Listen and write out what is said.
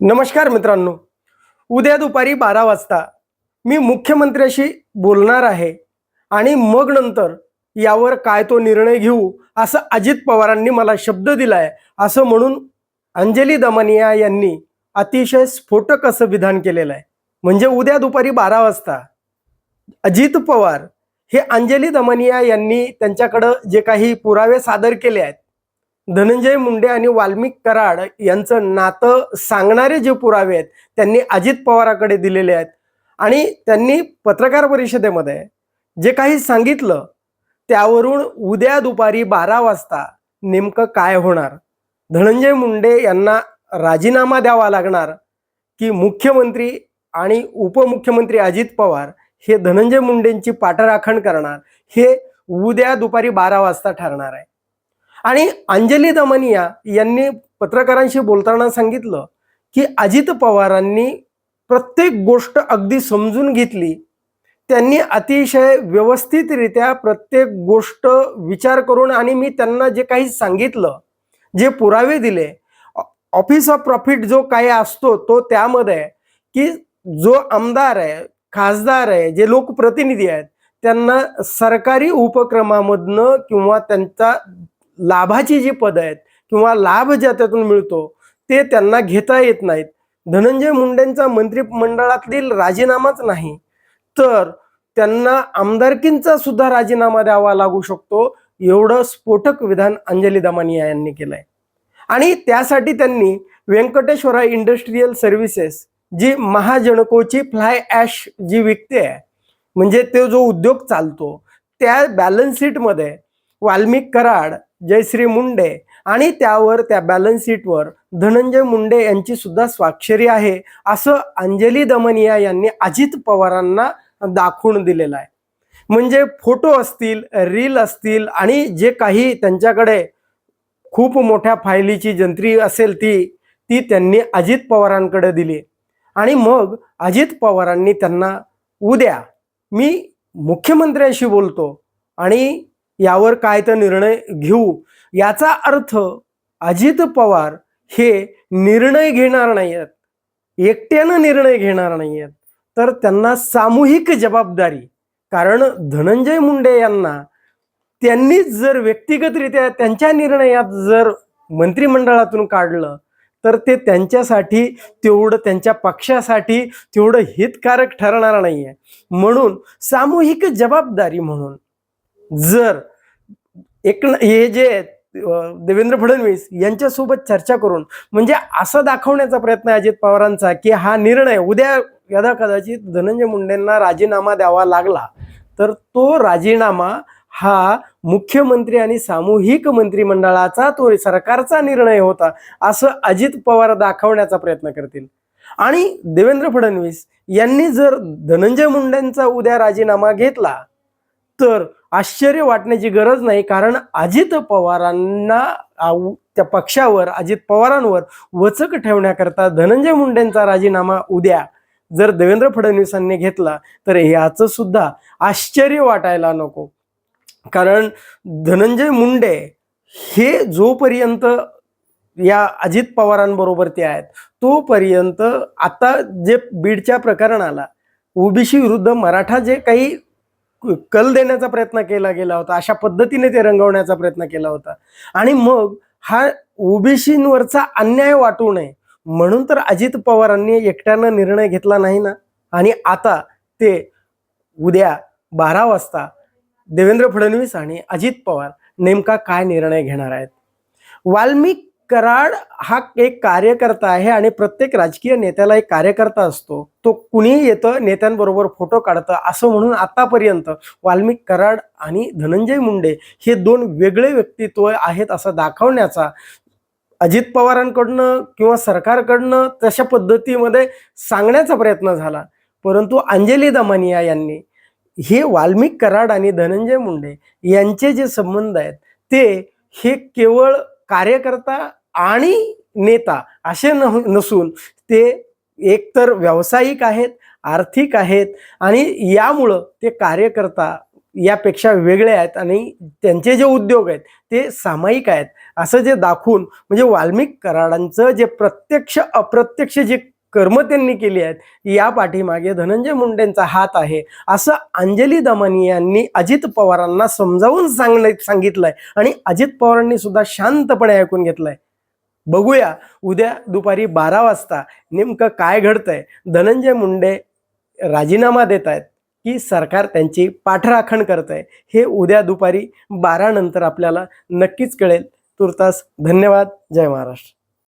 नमस्कार मित्रांनो. उद्या दुपारी बारा वाजता मी मुख्यमंत्र्याशी बोलणार आहे आणि मग नंतर यावर काय तो निर्णय घेऊ असं अजित पवारांनी मला शब्द दिलाय असं म्हणून अंजली दमनिया यांनी अतिशय स्फोटक असं विधान केलेलं आहे. म्हणजे उद्या दुपारी बारा वाजता अजित पवार हे अंजली दमनिया यांनी त्यांच्याकडं जे काही पुरावे सादर केले आहेत धनंजय मुंडे आणि वाल्मिक कराड यांचं नातं सांगणारे जे पुरावे आहेत त्यांनी अजित पवाराकडे दिलेले आहेत. आणि त्यांनी पत्रकार परिषदेमध्ये जे काही सांगितलं त्यावरून उद्या दुपारी बारा वाजता नेमकं काय होणार? धनंजय मुंडे यांना राजीनामा द्यावा लागणार की मुख्यमंत्री आणि उपमुख्यमंत्री अजित पवार हे धनंजय मुंडेंची पाठराखण करणार हे उद्या दुपारी बारा वाजता ठरणार आहे. आणि अंजली दमनिया यांनी पत्रकारांशी बोलताना सांगितलं की अजित पवारांनी प्रत्येक गोष्ट अगदी समजून घेतली. त्यांनी अतिशय व्यवस्थितरित्या प्रत्येक गोष्ट विचार करून आणि मी त्यांना जे काही सांगितलं जे पुरावे दिले ऑफिस ऑफ प्रॉफिट जो काही असतो तो त्यामध्ये की जो आमदार आहे खासदार आहे जे लोकप्रतिनिधी आहेत त्यांना सरकारी उपक्रमामधनं किंवा त्यांचा लाभाची जी पद आहेत किंवा लाभ ज्या त्यातून मिळतो ते त्यांना घेता येत नाहीत. धनंजय मुंडेंचा मंत्रिमंडळातील राजीनामाच नाही तर त्यांना आमदारकींचा सुद्धा राजीनामा द्यावा लागू शकतो एवढं स्फोटक विधान अंजली दमानिया यांनी केलंय. आणि त्यासाठी त्यांनी व्यंकटेश्वरा इंडस्ट्रीयल सर्व्हिसेस जी महाजनकोची फ्लाय ॲश जी विकते आहे म्हणजे तो जो उद्योग चालतो त्या बॅलन्स शीटमध्ये वाल्मिक कराड जयश्री मुंडे आणि त्यावर त्या बॅलन्स शीटवर धनंजय मुंडे यांची सुद्धा स्वाक्षरी आहे असं अंजली दमनिया यांनी अजित पवारांना दाखवून दिलेलं आहे. म्हणजे फोटो असतील रील असतील आणि जे काही त्यांच्याकडे खूप मोठ्या फायलीची जंत्री असेल ती ती त्यांनी अजित पवारांकडे दिली. आणि मग अजित पवारांनी त्यांना उद्या मी मुख्यमंत्र्यांशी बोलतो आणि यावर काय तर निर्णय घेऊ? याचा अर्थ अजित पवार हे निर्णय घेणार नाही आहेत एकट्यानं निर्णय घेणार नाही आहेत तर त्यांना सामूहिक जबाबदारी. कारण धनंजय मुंडे यांना त्यांनीच जर व्यक्तिगतरित्या त्यांच्या निर्णयात जर मंत्रिमंडळातून काढलं तर ते त्यांच्यासाठी तेवढं त्यांच्या पक्षासाठी तेवढं हितकारक ठरणार नाही आहे म्हणून सामूहिक जबाबदारी म्हणून जर एक हे जे देवेंद्र फडणवीस यांच्यासोबत चर्चा करून म्हणजे असं दाखवण्याचा प्रयत्न आहे अजित पवारांचा की हा निर्णय उद्या यदा कदाचित धनंजय मुंडेंना राजीनामा द्यावा लागला तर तो राजीनामा हा मुख्यमंत्री आणि सामूहिक मंत्रिमंडळाचा तो सरकारचा निर्णय होता असं अजित पवार दाखवण्याचा प्रयत्न करतील. आणि देवेंद्र फडणवीस यांनी जर धनंजय मुंडेंचा उद्या राजीनामा घेतला तर आश्चर्य वाटण्याची गरज नाही कारण अजित पवारांना आव- त्या पक्षावर अजित पवारांवर वचक ठेवण्याकरता धनंजय मुंडेंचा राजीनामा उद्या. जर देवेंद्र फडणवीसांनी घेतला तर याचं सुद्धा आश्चर्य वाटायला नको. कारण धनंजय मुंडे हे जोपर्यंत या अजित पवारांबरोबर ते आहेत तोपर्यंत आता जे बीडच्या प्रकरणाला ओबीसी विरुद्ध मराठा जे काही कल देण्याचा प्रयत्न केला गेला होता अशा पद्धतीने ते रंगवण्याचा प्रयत्न केला होता. आणि मग हा ओबीसींवरचा अन्याय वाटू नये म्हणून तर अजित पवारांनी एकट्यानं निर्णय घेतला नाही ना? आणि आता ते उद्या बारा वाजता देवेंद्र फडणवीस आणि अजित पवार नेमका काय निर्णय घेणार आहेत? वाल्मिक कराड हा एक कार्यकर्ता आहे आणि प्रत्येक राजकीय नेत्याला एक कार्यकर्ता असतो. तो कुणीही येतं नेत्यांबरोबर फोटो काढतं असं म्हणून आतापर्यंत वाल्मिक कराड आणि धनंजय मुंडे हे दोन वेगळे व्यक्तित्व आहेत असं दाखवण्याचा अजित पवारांकडनं किंवा सरकारकडनं तशा पद्धतीमध्ये सांगण्याचा प्रयत्न झाला. परंतु अंजली दमानिया यांनी हे वाल्मिक कराड आणि धनंजय मुंडे यांचे जे संबंध आहेत ते हे केवळ कार्यकर्ता आणि नेता असे न नसून ते एकतर व्यावसायिक आहेत आर्थिक आहेत आणि यामुळं ते कार्यकर्ता यापेक्षा वेगळे आहेत आणि त्यांचे जे उद्योग आहेत ते सामायिक आहेत. असं जे दाखवून म्हणजे वाल्मिक कराडांचं जे प्रत्यक्ष अप्रत्यक्ष जे कर्म त्यांनी केली आहेत या पाठीमागे धनंजय मुंडेंचा हात आहे. असं अंजली दमनी यांनी अजित पवारांना समजावून सांगणे सांगितलंय आणि अजित पवारांनी सुद्धा शांतपणे ऐकून घेतलंय. बघूया. उद्या दुपारी बारा वाजता नेमकं काय घडतंय? धनंजय मुंडे राजीनामा देत आहेत की सरकार त्यांची पाठराखण करत आहे हे उद्या दुपारी बारानंतर आपल्याला नक्कीच कळेल. तुर्तास धन्यवाद. जय महाराष्ट्र.